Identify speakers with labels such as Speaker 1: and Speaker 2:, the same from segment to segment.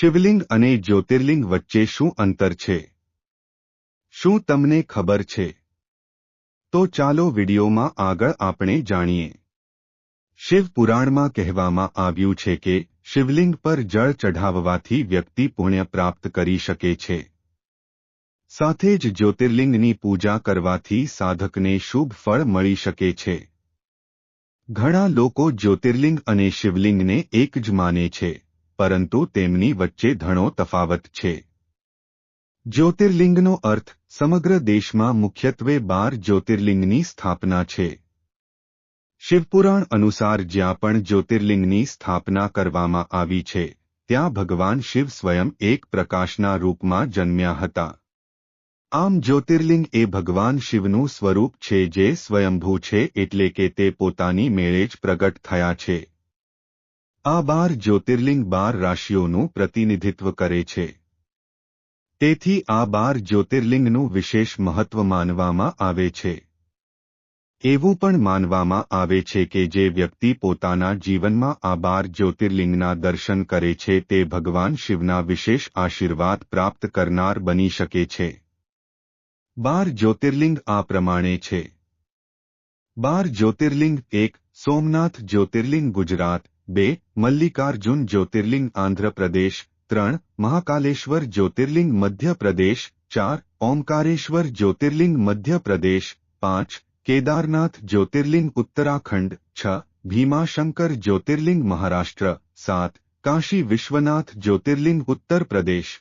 Speaker 1: શિવલિંગ અને જ્યોતિર્લિંગ વચ્ચે શું અંતર છે? શું તમને ખબર છે? તો ચાલો વિડીયોમાં આગળ આપણે જાણીએ. શિવપુરાણમાં કહેવામાં આવ્યું છે કે શિવલિંગ પર જળ ચઢાવવાથી વ્યક્તિ પુણ્ય પ્રાપ્ત કરી શકે છે. સાથે જ જ્યોતિર્લિંગની પૂજા કરવાથી સાધકને શુભ ફળ મળી શકે છે. ઘણા લોકો જ્યોતિર્લિંગ અને શિવલિંગને એક જ માને છે. પરંતુ તેમની વચ્ચે ઘણો તફાવત છે. જ્યોતિર્લિંગનો અર્થ સમગ્ર દેશમાં મુખ્યત્વે બાર જ્યોતિર્લિંગની સ્થાપના છે. શિવપુરાણ અનુસાર જ્યાં પણ જ્યોતિર્લિંગની સ્થાપના કરવામાં આવી છે, ત્યાં ભગવાન શિવ સ્વયં એક પ્રકાશના રૂપમાં જન્મ્યા હતા. આમ જ્યોતિર્લિંગ એ ભગવાન શિવનું સ્વરૂપ છે જે સ્વયંભૂ છે એટલે કે તે પોતાની મેળે જ પ્રગટ થયા છે. આ બાર જ્યોતિર્લિંગ બાર રાશિઓનું પ્રતિનિધિત્વ કરે છે. તેથી આ બાર જ્યોતિર્લિંગનું વિશેષ મહત્વ માનવામાં આવે છે. એવું પણ માનવામાં આવે છે કે જે વ્યક્તિ પોતાના જીવનમાં આ બાર જ્યોતિર્લિંગના દર્શન કરે છે તે ભગવાન શિવના વિશેષ આશીર્વાદ પ્રાપ્ત કરનાર બની શકે છે. બાર જ્યોતિર્લિંગ આ પ્રમાણે છે. બાર જ્યોતિર્લિંગ એક સોમનાથ જ્યોતિર્લિંગ ગુજરાત બે મલ્લિકાર્જુન જ્યોતિર્લિંગ આંધ્રપ્રદેશ ત્રણ મહાકાલેશ્વર જ્યોતિર્લિંગ મધ્યપ્રદેશ ચાર ઓમકારેશ્વર જ્યોતિર્લિંગ મધ્યપ્રદેશ પાંચ કેદારનાથ જ્યોતિર્લિંગ ઉત્તરાખંડ છ ભીમાશંકર જ્યોતિર્લિંગ મહારાષ્ટ્ર સાત કાશી વિશ્વનાથ જ્યોતિર્લિંગ ઉત્તર પ્રદેશ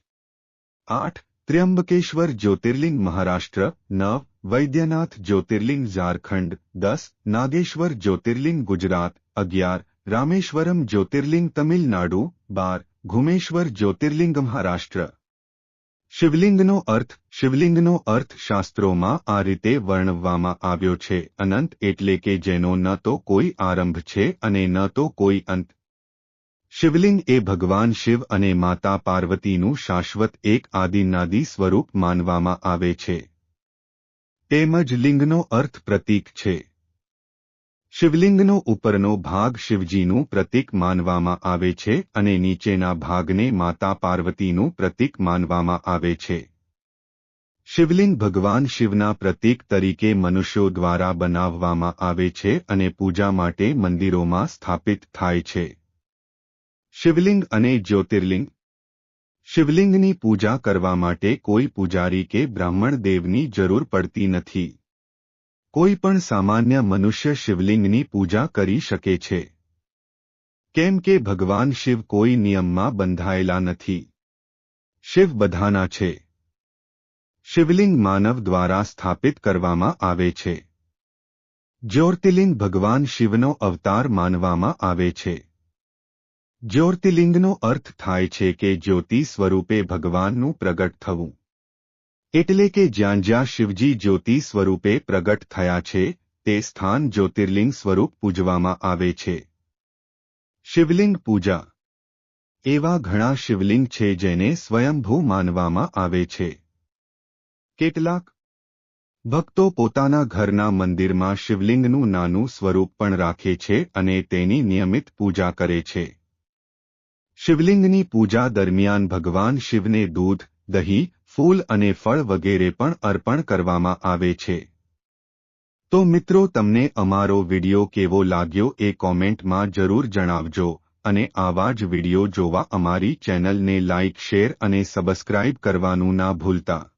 Speaker 1: આઠ ત્ર્યંબકેશ્વર જ્યોતિર્લિંગ મહારાષ્ટ્ર નવ વૈદ્યનાથ જ્યોતિર્લિંગ ઝારખંડ દસ નાગેશ્વર જ્યોતિર્લિંગ ગુજરાત અગિયાર રામેશ્વરમ જ્યોતિર્લિંગ તમિલનાડુ બાર ઘુમેશ્વર જ્યોતિર્લિંગ મહારાષ્ટ્ર શિવલિંગનો અર્થ શિવલિંગનો અર્થ શાસ્ત્રોમાં આ રીતે વર્ણવવામાં આવ્યો છે અનંત એટલે કે જેનો ન તો કોઈ આરંભ છે અને ન તો કોઈ અંત શિવલિંગ એ ભગવાન શિવ અને માતા પાર્વતીનું શાશ્વત એક આદિનાદી સ્વરૂપ માનવામાં આવે છે તેમજ લિંગનો અર્થ પ્રતીક છે શિવલિંગનો ઉપરનો ભાગ શિવજીનું પ્રતીક માનવામાં આવે છે અને નીચેના ભાગને માતા પાર્વતીનું પ્રતીક માનવામાં આવે છે. શિવલિંગ ભગવાન શિવના પ્રતીક તરીકે મનુષ્યો દ્વારા બનાવવામાં આવે છે અને પૂજા માટે મંદિરોમાં સ્થાપિત થાય છે. શિવલિંગ અને જ્યોતિર્લિંગ. શિવલિંગની પૂજા કરવા માટે કોઈ પૂજારી કે બ્રાહ્મણ દેવની જરૂર પડતી નથી. કોઈ પણ સામાન્ય મનુષ્ય શિવલિંગની પૂજા કરી શકે છે. કેમ કે ભગવાન શિવ કોઈ નિયમમાં બંધાયેલા નથી. શિવ બધાના છે. શિવલિંગ માનવ દ્વારા સ્થાપિત કરવામાં આવે છે. જ્યોતિર્લિંગ ભગવાન શિવનો અવતાર માનવામાં આવે છે. જ્યોતિર્લિંગનો અર્થ થાય છે કે જ્યોતિ સ્વરૂપે ભગવાનનું પ્રગટ થવું. એટલે કે જ્યાં જ્યાં શિવજી જ્યોતિ સ્વરૂપે પ્રગટ થયા છે, તે સ્થાન જ્યોતિર્લિંગ સ્વરૂપ પૂજવામાં આવે છે. શિવલિંગ પૂજા. એવા ઘણા શિવલિંગ છે જેને સ્વયંભૂ માનવામાં આવે છે. કેટલાક ભક્તો પોતાના ઘરના મંદિરમાં શિવલિંગનું નાનું સ્વરૂપ પણ રાખે છે અને તેની નિયમિત પૂજા કરે છે. શિવલિંગની પૂજા દરમિયાન ભગવાન શિવને દૂધ, દહીં ફૂલ અને ફળ વગેરે પણ અર્પણ કરવામાં આવે છે. તો મિત્રો, તમને અમારો વિડિયો કેવો લાગ્યો એ કોમેન્ટમાં જરૂર જણાવજો અને આવા જ વિડિયો જોવા અમારી ચેનલને લાઇક શેર અને સબસ્ક્રાઇબ કરવાનું ના ભૂલતા.